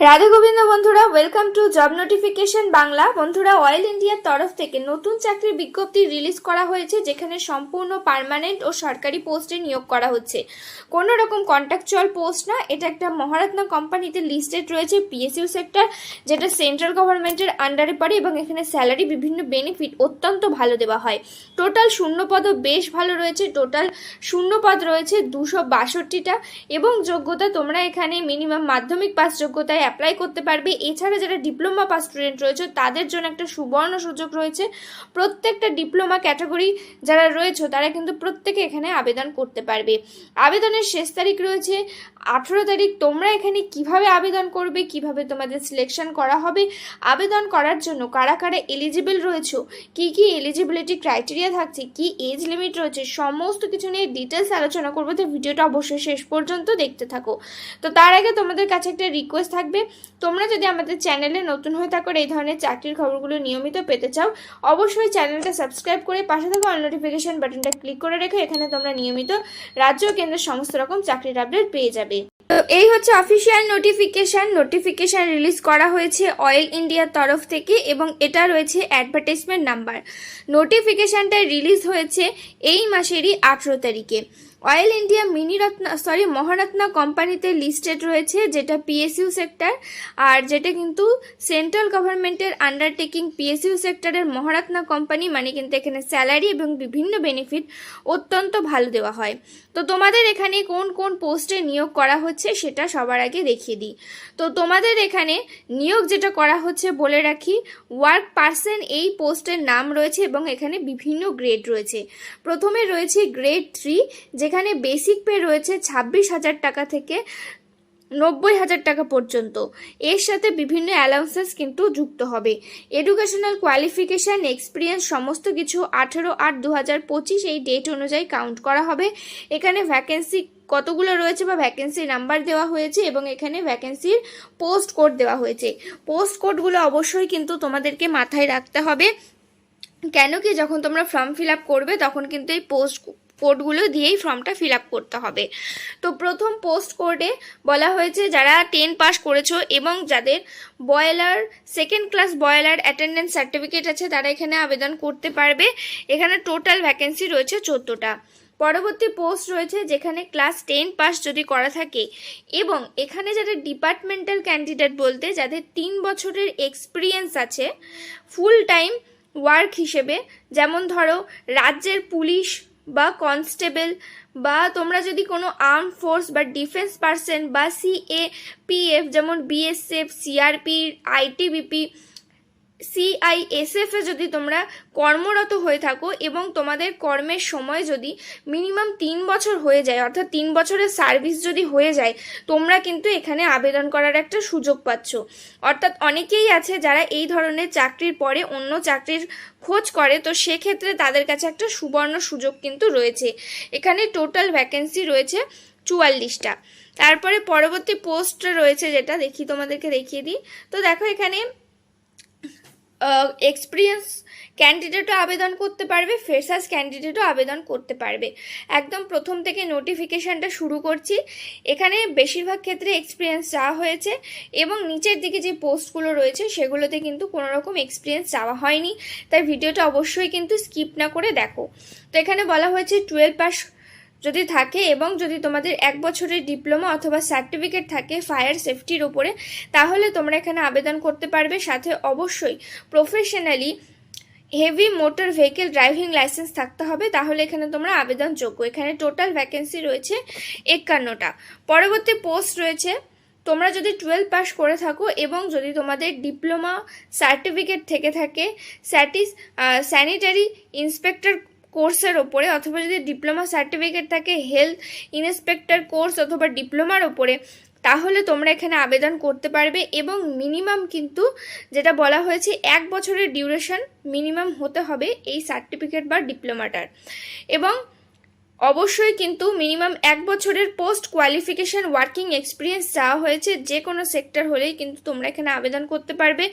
রাধা গোবিন্দ বন্ধুরা welcome to job notification Bangla. বন্ধুরা oil ইন্ডিয়ার তরফ থেকে নতুন চাকরির বিজ্ঞপ্তি রিলিজ করা হয়েছে, যেখানে সম্পূর্ণ পার্মানেন্ট ও সরকারি পোস্টে নিয়োগ করা হচ্ছে। কোনো রকম কন্ট্রাকচুয়াল পোস্ট না, এটা একটা মহারত্না কোম্পানিতে লিস্টেড রয়েছে পিএসইউ সেক্টর যেটা সেন্ট্রাল গভর্নমেন্টের আন্ডারে পড়ে এবং এখানে স্যালারি বিভিন্ন বেনিফিট অত্যন্ত ভালো দেওয়া হয়। টোটাল শূন্যপদও বেশ ভালো রয়েছে টোটাল শূন্যপদ রয়েছে দুশো বাষট্টিটা এবং যোগ্যতা তোমরা এখানে মিনিমাম মাধ্যমিক পাস যোগ্যতায় অ্যাপ্লাই করতে পারবে। এছাড়া যারা ডিপ্লোমা পাস স্টুডেন্ট রয়েছে, তাদের জন্য একটা সুবর্ণ সুযোগ রয়েছে। প্রত্যেকটা ডিপ্লোমা ক্যাটাগরি যারা রয়েছে, তারা কিন্তু প্রত্যেকে এখানে আবেদন করতে পারবে। আবেদনের শেষ তারিখ রয়েছে। আঠেরো তারিখ, তোমরা এখানে কীভাবে আবেদন করবে, কীভাবে তোমাদের সিলেকশন করা হবে, আবেদন করার জন্য কারা কারা এলিজিবল রয়েছে, কি কি এলিজিবিলিটি ক্রাইটেরিয়া থাকছে, কি এজ লিমিট রয়েছে, সমস্ত কিছু নিয়ে ডিটেলস আলোচনা করব। তো ভিডিওটা অবশ্যই শেষ পর্যন্ত দেখতে থাকো। তো তার আগে তোমাদের কাছে একটা রিকোয়েস্ট থাকবে তোমরা যদি আমাদের চ্যানেলে নতুন হয়ে থাকো এই ধরনের চাকরির খবরগুলো নিয়মিত পেতে চাও, অবশ্যই চ্যানেলটা সাবস্ক্রাইব করে পাশে থাকা অল নোটিফিকেশন বাটনটা ক্লিক করে রেখো, এখানে তোমরা নিয়মিত রাজ্য কেন্দ্রের সমস্ত রকম চাকরির আপডেট পেয়ে যাবে। তো এই হচ্ছে অফিসিয়াল নোটিফিকেশন নোটিফিকেশন রিলিজ করা হয়েছে অয়েল ইন্ডিয়ার তরফ থেকে এবং এটা রয়েছে অ্যাডভার্টাইজমেন্ট নাম্বার নোটিফিকেশনটা রিলিজ হয়েছে এই মাসেরই আঠেরো তারিখে। Oil India Miniratna sorry Maharatna কোম্পানিতে লিস্টেড রয়েছে, যেটা পিএসইউ সেক্টর আর যেটা কিন্তু সেন্ট্রাল গভর্নমেন্টের আন্ডারটেকিং পিএসইউ সেক্টরের মহারত্না কোম্পানি মানে কিন্তু এখানে স্যালারি এবং বিভিন্ন বেনিফিট অত্যন্ত ভালো দেওয়া হয়। তো তোমাদের এখানে কোন কোন পোস্টে নিয়োগ করা হচ্ছে সেটা সবার আগে দেখিয়ে দিই। তো তোমাদের এখানে নিয়োগ যেটা করা হচ্ছে বলে রাখি ওয়ার্ক পার্সন এই পোস্টের নাম রয়েছে এবং এখানে বিভিন্ন গ্রেড রয়েছে। প্রথমে রয়েছে গ্রেড থ্রি যেখানে বেসিক পে রয়েছে ছাব্বিশ হাজার টাকা থেকে নব্বই হাজার টাকা পর্যন্ত। এর সাথে বিভিন্ন অ্যালাউন্সেস কিন্তু যুক্ত হবে। এডুকেশনাল কোয়ালিফিকেশান এক্সপিরিয়েন্স সমস্ত কিছু আঠেরো আট দু হাজার পঁচিশ এই ডেট অনুযায়ী কাউন্ট করা হবে। এখানে ভ্যাকেন্সি কতগুলো রয়েছে বা ভ্যাকেন্সি নাম্বার দেওয়া হয়েছে এবং এখানে ভ্যাকেন্সির পোস্ট কোড দেওয়া হয়েছে। পোস্ট কোডগুলো অবশ্যই কিন্তু তোমাদেরকে মাথায় রাখতে হবে। কেন কি যখন তোমরা ফর্ম ফিল আপ করবে তখন কিন্তু এই পোস্ট কোডগুলো দিয়েই ফর্মটা ফিল আপ করতে হবে। তো প্রথম পোস্ট কোডে বলা হয়েছে, যারা টেন পাস করেছ এবং যাদের boiler, second class boiler attendance certificate আছে, তারা এখানে আবেদন করতে পারবে। এখানে টোটাল ভ্যাকেন্সি রয়েছে চোদ্দোটা। পরবর্তী পোস্ট রয়েছে, যেখানে ক্লাস টেন পাস যদি করা থাকে এবং এখানে যাদের ডিপার্টমেন্টাল ক্যান্ডিডেট বলতে যাদের তিন বছরের এক্সপিরিয়েন্স আছে, ফুল টাইম ওয়ার্ক হিসেবে, যেমন ধরো রাজ্যের পুলিশ বা কনস্টেবল বা তোমরা যদি কোনো আর্ম ফোর্স বা ডিফেন্স পার্সন বা সিএপিএফ যেমন বিএসএফ সিআরপি আইটিবিপি সিআইএসএফ যদি তোমরা কর্মরত হয়ে থাকো এবং তোমাদের কর্মের সময় যদি মিনিমাম তিন বছর হয়ে যায়, অর্থাৎ তিন বছরের সার্ভিস যদি হয়ে যায়, তোমরা কিন্তু এখানে আবেদন করার একটা সুযোগ পাচ্ছ। অর্থাৎ অনেকেই আছে যারা এই ধরনের চাকরির পরে অন্য চাকরির খোঁজ করে, তো সেক্ষেত্রে তাদের কাছে একটা সুবর্ণ সুযোগ কিন্তু রয়েছে। এখানে টোটাল ভ্যাকেন্সি রয়েছে চুয়াল্লিশটা। তারপরে পরবর্তী পোস্ট রয়েছে যেটা, দেখি তোমাদেরকে দেখিয়ে দিই। তো দেখো এখানে এক্সপিরিয়েন্স ক্যান্ডিডেটও আবেদন করতে পারবে ফ্রেশার্স ক্যান্ডিডেটও আবেদন করতে পারবে। একদম প্রথম থেকে নোটিফিকেশানটা শুরু করছি। এখানে বেশিরভাগ ক্ষেত্রে এক্সপিরিয়েন্স চাওয়া হয়েছে এবং নিচের দিকে যে পোস্টগুলো রয়েছে, সেগুলোতে কিন্তু কোনো রকম এক্সপিরিয়েন্স চাওয়া হয়নি। তাই ভিডিওটা অবশ্যই কিন্তু স্কিপ না করে দেখো। তো এখানে বলা হয়েছে টুয়েলভ পাস যদি থাকে এবং যদি তোমাদের এক বছরের ডিপ্লোমা অথবা সার্টিফিকেট থাকে ফায়ার সেফটির ওপরে তাহলে তোমরা এখানে আবেদন করতে পারবে। সাথে অবশ্যই professionally heavy motor vehicle driving licence থাকতে হবে। তাহলে এখানে তোমরা আবেদনযোগ্য এখানে টোটাল ভ্যাকেন্সি রয়েছে একান্নটা। পরবর্তী পোস্ট রয়েছে। তোমরা যদি টুয়েলভ পাস করে থাকো এবং যদি তোমাদের ডিপ্লোমা সার্টিফিকেট থেকে থাকে, স্যাটিস স্যানিটারি ইন্সপেক্টর কোর্সের ওপরে অথবা যদি ডিপ্লোমা সার্টিফিকেট থাকে হেলথ ইন্সপেক্টর কোর্স অথবা ডিপ্লোমার ওপরে, তাহলে তোমরা এখানে আবেদন করতে পারবে এবং মিনিমাম কিন্তু যেটা বলা হয়েছে এক বছরের ডিউরেশন মিনিমাম হতে হবে এই সার্টিফিকেট বা ডিপ্লোমাটার। এবং অবশ্যই কিন্তু মিনিমাম এক বছরের পোস্ট কোয়ালিফিকেশন ওয়ার্কিং এক্সপিরিয়েন্স চাওয়া হয়েছে যে কোনো সেক্টর হলেই কিন্তু তোমরা এখানে আবেদন করতে পারবে।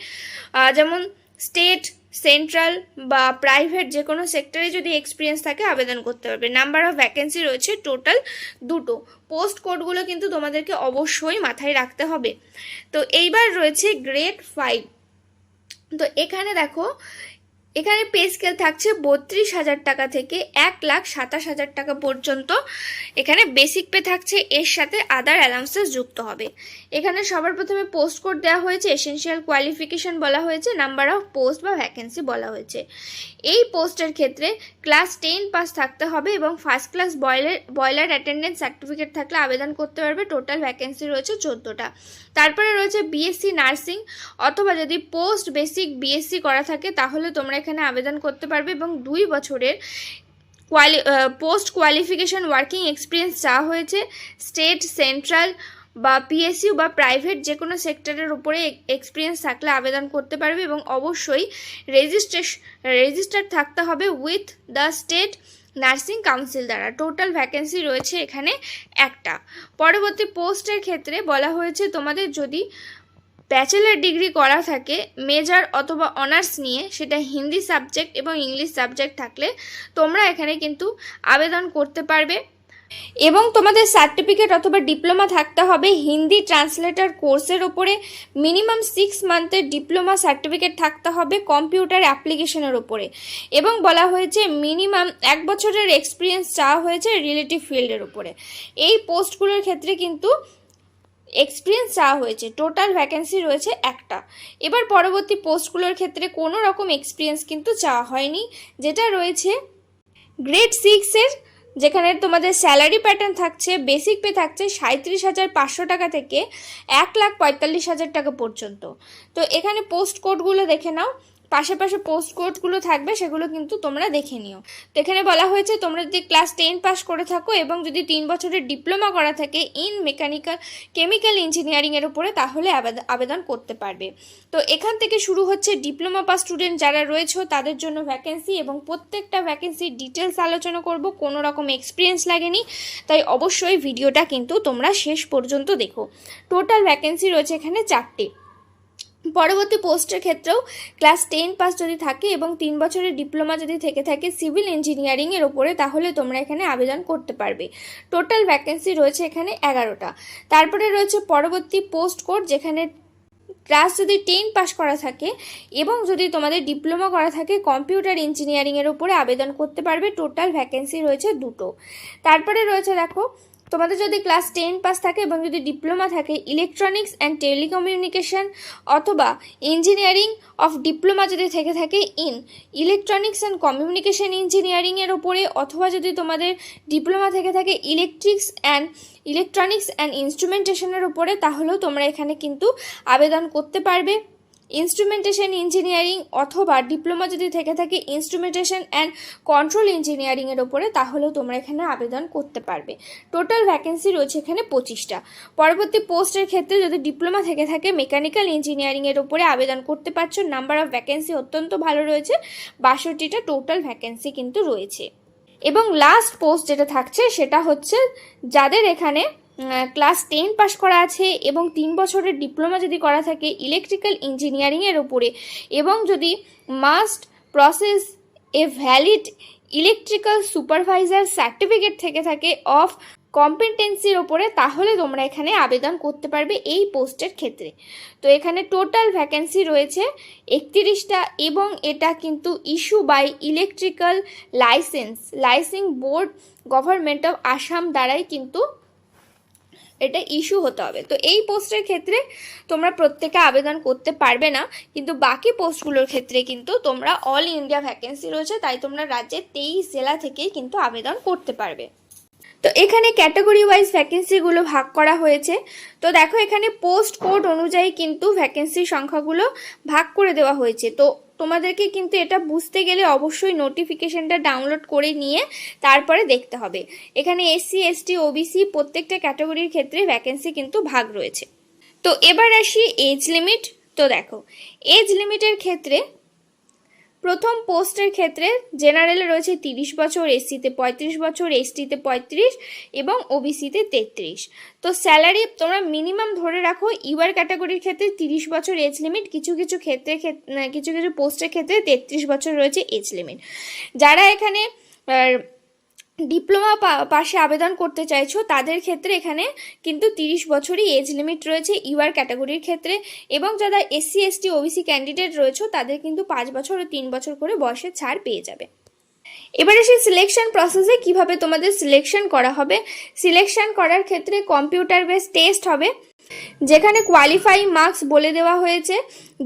যেমন স্টেট সেন্ট্রাল বা প্রাইভেট যে কোনো সেক্টরে যদি এক্সপিরিয়েন্স থাকে, আবেদন করতে পারবে। নাম্বার অফ ভ্যাকেন্সি রয়েছে টোটাল দুটো। পোস্ট কোডগুলো কিন্তু তোমাদেরকে অবশ্যই মাথায় রাখতে হবে। তো এইবার রয়েছে গ্রেড ফাইভ তো এখানে দেখো এখানে পে স্কেল থাকছে বত্রিশ হাজার টাকা থেকে এক লাখ সাতাশ হাজার টাকা পর্যন্ত। এখানে বেসিক পে থাকছে, এর সাথে আদার অ্যালাউন্সেস যুক্ত হবে। এখানে সবার প্রথমে পোস্ট কোড দেওয়া হয়েছে এসেনশিয়াল কোয়ালিফিকেশন বলা হয়েছে নাম্বার অফ পোস্ট বা ভ্যাকেন্সি বলা হয়েছে। এই পোস্টের ক্ষেত্রে ক্লাস টেন পাস থাকতে হবে এবং first class boiler boiler attendance certificate থাকলে আবেদন করতে পারবে টোটাল ভ্যাকেন্সি রয়েছে চোদ্দোটা। তারপরে রয়েছে বিএসসি নার্সিং অথবা যদি পোস্ট বেসিক বিএসসি করা থাকে, তাহলে তোমরা এখানে আবেদন করতে পারবে এবং দুই বছরের কোয়ালি পোস্ট কোয়ালিফিকেশন ওয়ার্কিং এক্সপিরিয়েন্স চাওয়া হয়েছে স্টেট সেন্ট্রাল বা পিএসইউ বা প্রাইভেট যে কোনো সেক্টরের উপরে এক্সপিরিয়েন্স থাকলে আবেদন করতে পারবে এবং অবশ্যই রেজিস্ট্রেশন রেজিস্টার থাকতে হবে with the state nursing council দ্বারা। টোটাল ভ্যাকেন্সি রয়েছে এখানে একটা। পরবর্তী পোস্টের ক্ষেত্রে বলা হয়েছে, তোমাদের যদি ব্যাচেলার ডিগ্রি করা থাকে, মেজর অথবা অনার্স নিয়ে সেটা হিন্দি সাবজেক্ট এবং ইংলিশ সাবজেক্ট থাকলে তোমরা এখানে কিন্তু আবেদন করতে পারবে। এবং তোমাদের সার্টিফিকেট অথবা ডিপ্লোমা থাকতে হবে হিন্দি ট্রান্সলেটার কোর্সের ওপরে। মিনিমাম সিক্স মান্থের ডিপ্লোমা সার্টিফিকেট থাকতে হবে কম্পিউটার অ্যাপ্লিকেশনের ওপরে। এবং বলা হয়েছে মিনিমাম এক বছরের এক্সপিরিয়েন্স চাওয়া হয়েছে রিলেটিভ ফিল্ডের উপরে এই পোস্টগুলোর ক্ষেত্রে কিন্তু এক্সপিরিয়েন্স চাওয়া হয়েছে টোটাল ভ্যাকেন্সি রয়েছে একটা। এবার পরবর্তী পোস্টগুলোর ক্ষেত্রে কোনো রকম এক্সপিরিয়েন্স কিন্তু চাওয়া হয়নি, যেটা রয়েছে গ্রেড সিক্সের যেখানে তোমাদের স্যালারি প্যাটার্ন থাকছে বেসিক পে থাকছে সাঁত্রিশ হাজার পাঁচশো টাকা থেকে এক লাখ পঁয়তাল্লিশ হাজার টাকা পর্যন্ত। তো এখানে পোস্ট কোডগুলো দেখে নাও। পাশে পাশে পোস্ট কোডগুলো থাকবে, সেগুলো কিন্তু তোমরা দেখে নিও। তো এখানে বলা হয়েছে, তোমরা যদি ক্লাস টেন পাস করে থাকো এবং যদি তিন বছরের ডিপ্লোমা করা থাকে ইন মেকানিক্যাল কেমিক্যাল ইঞ্জিনিয়ারিংয়ের উপরে, তাহলে আবেদ- আবেদন করতে পারবে। তো এখান থেকে শুরু হচ্ছে ডিপ্লোমা পাস স্টুডেন্ট যারা রয়েছে, তাদের জন্য ভ্যাকেন্সি এবং প্রত্যেকটা ভ্যাকেন্সির ডিটেলস আলোচনা করব। কোনো রকম এক্সপিরিয়েন্স লাগেনি, তাই অবশ্যই ভিডিওটা কিন্তু তোমরা শেষ পর্যন্ত দেখো। টোটাল ভ্যাকেন্সি রয়েছে এখানে চারটে। পরবর্তী পোস্টের ক্ষেত্রেও ক্লাস টেন পাস যদি থাকে এবং তিন বছরের ডিপ্লোমা যদি থেকে থাকে সিভিল ইঞ্জিনিয়ারিংয়ের ওপরে, তাহলে তোমরা এখানে আবেদন করতে পারবে। টোটাল ভ্যাকেন্সি রয়েছে এখানে এগারোটা। তারপরে রয়েছে পরবর্তী পোস্ট কোড, যেখানে ক্লাস যদি টেন পাস করা থাকে এবং যদি তোমাদের ডিপ্লোমা করা থাকে, কম্পিউটার ইঞ্জিনিয়ারিংয়ের উপরে আবেদন করতে পারবে। টোটাল ভ্যাকেন্সি রয়েছে দুটো। তারপরে রয়েছে দেখো তোমাদের যদি ক্লাস টেন পাস থাকে এবং যদি ডিপ্লোমা থাকে ইলেকট্রনিক্স অ্যান্ড টেলিকমিউনিকেশান অথবা ইঞ্জিনিয়ারিং অফ ডিপ্লোমা যদি থেকে থাকে ইন ইলেকট্রনিক্স অ্যান্ড কমিউনিকেশান ইঞ্জিনিয়ারিংয়ের ওপরে অথবা যদি তোমাদের ডিপ্লোমা থেকে থাকে ইলেকট্রিক্স অ্যান্ড ইলেকট্রনিক্স অ্যান্ড ইনস্ট্রুমেন্টেশনের উপরে তাহলেও তোমরা এখানে কিন্তু আবেদন করতে পারবে। ইনস্ট্রুমেন্টেশন ইঞ্জিনিয়ারিং অথবা ডিপ্লোমা যদি থেকে থাকে ইনস্ট্রুমেন্টেশন অ্যান্ড কন্ট্রোল ইঞ্জিনিয়ারিংয়ের ওপরে, তাহলেও তোমরা এখানে আবেদন করতে পারবে। টোটাল ভ্যাকেন্সি রয়েছে এখানে পঁচিশটা। পরবর্তী পোস্টের ক্ষেত্রে যদি ডিপ্লোমা থেকে থাকে, মেকানিক্যাল ইঞ্জিনিয়ারিংয়ের ওপরে আবেদন করতে পারছ, নাম্বার অফ ভ্যাকেন্সি অত্যন্ত ভালো রয়েছে, বাষট্টিটা টোটাল ভ্যাকেন্সি কিন্তু রয়েছে। এবং লাস্ট পোস্ট যেটা থাকছে, সেটা হচ্ছে যাদের এখানে ক্লাস টেন পাস করা আছে এবং তিন বছরের ডিপ্লোমা যদি করা থাকে ইলেকট্রিক্যাল ইঞ্জিনিয়ারিংয়ের ওপরে এবং যদি must possess a valid electrical supervisor certificate থেকে থাকে অফ কম্পিটেন্সির ওপরে তাহলে তোমরা এখানে আবেদন করতে পারবে এই পোস্টের ক্ষেত্রে। তো এখানে টোটাল ভ্যাকেন্সি রয়েছে একত্রিশটা এবং এটা কিন্তু issue by electrical licence licensing board government of Assam দ্বারাই কিন্তু এটা ইস্যু হতে হবে। তো এই পোস্টের ক্ষেত্রে তোমরা প্রত্যেকে আবেদন করতে পারবে না, কিন্তু বাকি পোস্টগুলোর ক্ষেত্রে কিন্তু তোমরা অল ইন্ডিয়া ভ্যাকেন্সি রয়েছে, তাই তোমরা রাজ্যের তেইশ জেলা থেকেই কিন্তু আবেদন করতে পারবে। তো এখানে ক্যাটাগরি ওয়াইজ ভ্যাকেন্সিগুলো ভাগ করা হয়েছে। তো দেখো এখানে পোস্ট কোড অনুযায়ী কিন্তু ভ্যাকেন্সির সংখ্যাগুলো ভাগ করে দেওয়া হয়েছে। তো তোমাদেরকে কিন্তু এটা বুঝতে গেলে অবশ্যই নোটিফিকেশনটা ডাউনলোড করে নিয়ে তারপরে দেখতে হবে। এখানে এসসি এসটি ওবিসি প্রত্যেকটা ক্যাটাগরির ক্ষেত্রে ভ্যাকেন্সি কিন্তু ভাগ রয়েছে। তো এবার আসি এজ লিমিট তো দেখো এজ লিমিটের ক্ষেত্রে প্রথম পোস্টের ক্ষেত্রে জেনারেলে রয়েছে তিরিশ বছর, এসসিতে পঁয়ত্রিশ বছর, এসটিতে পঁয়ত্রিশ এবং ওবিসিতে তেত্রিশ। তো স্যালারি তোমরা মিনিমাম ধরে রাখো, ইউআর ক্যাটাগরির ক্ষেত্রে তিরিশ বছর এজ লিমিট, কিছু কিছু ক্ষেত্রে ক্ষেত- কিছু কিছু পোস্টের ক্ষেত্রে তেত্রিশ বছর রয়েছে এজ লিমিট। যারা এখানে ডিপ্লোমা পাশে আবেদন করতে চাইছো, তাদের ক্ষেত্রে এখানে কিন্তু তিরিশ বছরই এজ লিমিট রয়েছে ইউআর ক্যাটাগরির ক্ষেত্রে এবং যারা এসসি এসটি ওবিসি ক্যান্ডিডেট রয়েছে, তাদের কিন্তু পাঁচ বছর ও তিন বছর করে বয়সের ছাড় পেয়ে যাবে। এবারে সেই সিলেকশন প্রসেসে কীভাবে তোমাদের সিলেকশন করা হবে? সিলেকশন করার ক্ষেত্রে কম্পিউটার বেস টেস্ট হবে। যেখানে কোয়ালিফাইং মার্কস বলে দেওয়া হয়েছে।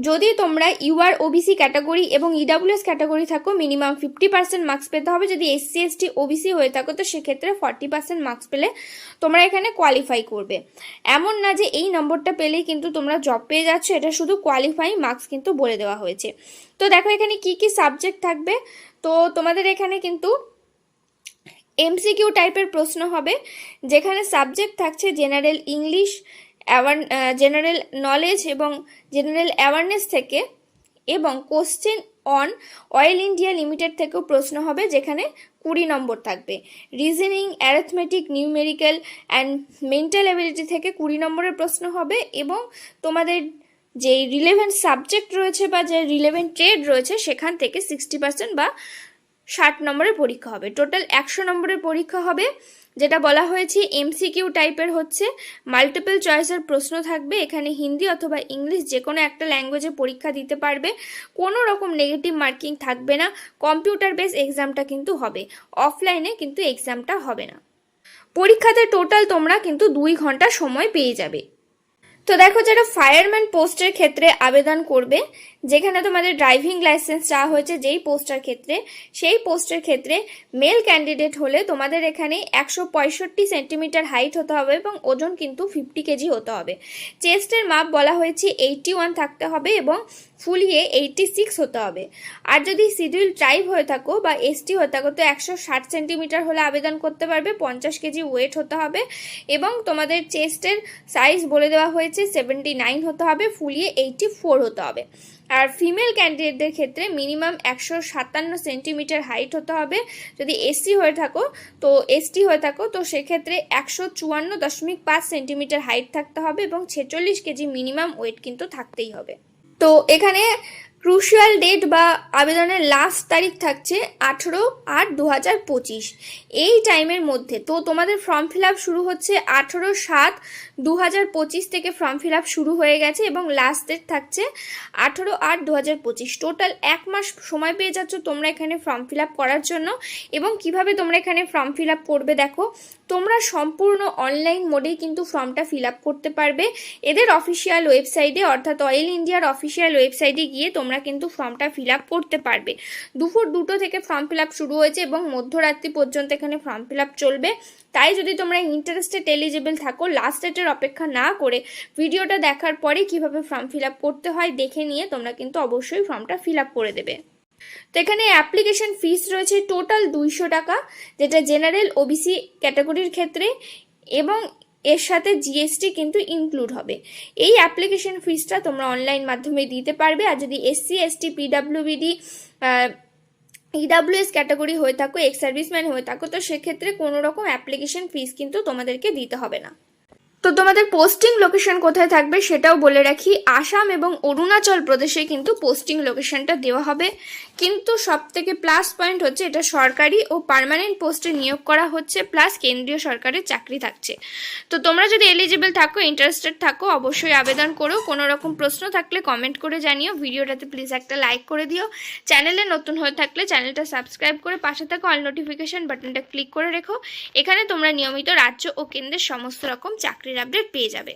যদি তোমরা ইউআর ওবিসি ক্যাটাগরি এবং ইডাব্লিউএস ক্যাটাগরি থাকো মিনিমাম ফিফটি পার্সেন্ট মার্কস পেতে হবে। যদি এসসি এসটি ওবিসি হয়ে থাকো, তো সেক্ষেত্রে ফর্টি পার্সেন্ট মার্কস পেলে তোমরা এখানে কোয়ালিফাই করবে। এমন না যে এই নম্বরটা পেলেই কিন্তু তোমরা জব পেয়ে যাচ্ছ, এটা শুধু কোয়ালিফাইং মার্কস কিন্তু বলে দেওয়া হয়েছে। তো দেখো এখানে কি কি সাবজেক্ট থাকবে? তো তোমাদের এখানে কিন্তু এমসিকিউ টাইপের প্রশ্ন হবে, যেখানে সাবজেক্ট থাকছে general English aware general knowledge এবং জেনারেল অ্যাওয়ারনেস থেকে এবং question on oil India limited থেকেও প্রশ্ন হবে, যেখানে কুড়ি নম্বর থাকবে। Reasoning arithmetic numerical and mental ability থেকে কুড়ি নম্বরের প্রশ্ন হবে এবং তোমাদের যে রিলেভেন্ট সাবজেক্ট রয়েছে বা যে রিলেভেন্ট ট্রেড রয়েছে, সেখান থেকে সিক্সটি পার্সেন্ট বা ষাট নম্বরের পরীক্ষা হবে। টোটাল একশো নম্বরের পরীক্ষা হবে। যেটা বলা হয়েছে এমসিকিউ টাইপের হচ্ছে মাল্টিপল চয়েসের প্রশ্ন থাকবে। এখানে হিন্দি অথবা ইংলিশ যে কোনো একটা ল্যাঙ্গুয়েজে পরীক্ষা দিতে পারবে। কোনো রকম নেগেটিভ মার্কিং থাকবে না। কম্পিউটার বেস এক্সামটা কিন্তু হবে। অফলাইনে কিন্তু এক্সামটা হবে না। পরীক্ষাতে টোটাল তোমরা কিন্তু দুই ঘণ্টা সময় পেয়ে যাবে। তো দেখো যারা ফায়ারম্যান পোস্টের ক্ষেত্রে আবেদন করবে যেখানে তোমাদের ড্রাইভিং লাইসেন্স চাওয়া হয়েছে যেই পোস্টের ক্ষেত্রে, সেই পোস্টের ক্ষেত্রে মেল ক্যান্ডিডেট হলে তোমাদের এখানে একশো পঁয়ষট্টি সেন্টিমিটার হাইট হতে হবে এবং ওজন কিন্তু ফিফটি কেজি হতে হবে। চেস্টের মাপ বলা হয়েছে এইটটি ওয়ান থাকতে হবে এবং ফুলিয়ে এইটটি সিক্স হতে হবে। আর যদি শিডিউল ট্রাইব হয়ে থাকো বা এসটি হয়ে থাকো, তো একশো ষাট সেন্টিমিটার হলে আবেদন করতে পারবে, পঞ্চাশ কেজি ওয়েট হতে হবে এবং তোমাদের চেস্টের সাইজ বলে দেওয়া হয়েছে সেভেন্টি নাইন হতে হবে, ফুলিয়ে এইটটি ফোর হতে হবে। আর ফিমেল ক্যান্ডিডেটদের ক্ষেত্রে মিনিমাম একশো সাতান্ন সেন্টিমিটার হাইট হতে হবে। যদি এসসি হয়ে থাকো, তো এসটি হয়ে থাকো, তো সেক্ষেত্রে একশো চুয়ান্ন দশমিক পাঁচ সেন্টিমিটার হাইট থাকতে হবে এবং ছেচল্লিশ কেজি মিনিমাম ওয়েট কিন্তু থাকতেই হবে। তো এখানে ক্রুশিয়াল ডেট বা আবেদনের লাস্ট তারিখ থাকছে আঠেরো আট দু হাজার পঁচিশ। এই টাইমের মধ্যে। তো তোমাদের ফর্ম ফিল আপ শুরু হচ্ছে আঠেরো সাত দু হাজার পঁচিশ থেকে ফর্ম ফিল আপ শুরু হয়ে গেছে এবং লাস্ট ডেট থাকছে আঠেরো আট দু হাজার পঁচিশ। টোটাল এক মাস সময় পেয়ে যাচ্ছ তোমরা এখানে ফর্ম ফিল আপ করার জন্য এবং কীভাবে তোমরা এখানে ফর্ম ফিল আপ করবে দেখো, তোমরা সম্পূর্ণ অনলাইন মোডেই কিন্তু ফর্মটা ফিল আপ করতে পারবে। এদের অফিসিয়াল ওয়েবসাইটে অর্থাৎ অয়েল ইন্ডিয়ার অফিসিয়াল ওয়েবসাইটে গিয়ে তোমরা কিন্তু ফর্মটা ফিল আপ করতে পারবে। দুপুর দুটো থেকে ফর্ম ফিল আপ শুরু হয়েছে এবং মধ্যরাত্রি পর্যন্ত এখানে ফর্ম ফিল আপ চলবে। তাই যদি তোমরা ইন্টারেস্টেড এলিজিবল থাকো লাস্ট ডেটের অপেক্ষা না করে ভিডিওটা দেখার পরে কীভাবে ফর্ম ফিল আপ করতে হয় দেখে নিয়ে তোমরা কিন্তু অবশ্যই ফর্মটা ফিল আপ করে দেবে। তো এখানে অ্যাপ্লিকেশন ফিস রয়েছে টোটাল দুইশো টাকা, যেটা জেনারেল ওবিসি ক্যাটাগরির ক্ষেত্রে এবং এর সাথে জিএসটি কিন্তু ইনক্লুড হবে। এই অ্যাপ্লিকেশন ফিজটা তোমরা অনলাইন মাধ্যমে দিতে পারবে। আর যদি SC ST PWBD EWS category হয়ে থাকো এক্স সার্ভিসম্যান হয়ে থাকো, তো সেক্ষেত্রে কোনো রকম অ্যাপ্লিকেশন ফিজ কিন্তু তোমাদেরকে দিতে হবে না। তো তোমাদের পোস্টিং লোকেশন কোথায় থাকবে সেটাও বলে রাখি। আসাম এবং অরুণাচল প্রদেশে কিন্তু পোস্টিং লোকেশনটা দেওয়া হবে। কিন্তু সব থেকে প্লাস পয়েন্ট হচ্ছে এটা সরকারি ও পার্মানেন্ট পোস্টে নিয়োগ করা হচ্ছে প্লাস কেন্দ্রীয় সরকারের চাকরি থাকছে। তো তোমরা যদি এলিজিবল থাকো ইন্টারেস্টেড থাকো, অবশ্যই আবেদন করো। কোনো রকম প্রশ্ন থাকলে কমেন্ট করে জানিও। ভিডিওটাতে প্লিজ একটা লাইক করে দিও। চ্যানেলে নতুন হয়ে থাকলে চ্যানেলটা সাবস্ক্রাইব করে পাশে থাকা অল নোটিফিকেশন বাটনটা ক্লিক করে রেখো। এখানে তোমরা নিয়মিত রাজ্য ও কেন্দ্রের সমস্ত রকম চাকরির আপডেট পেয়ে যাবে।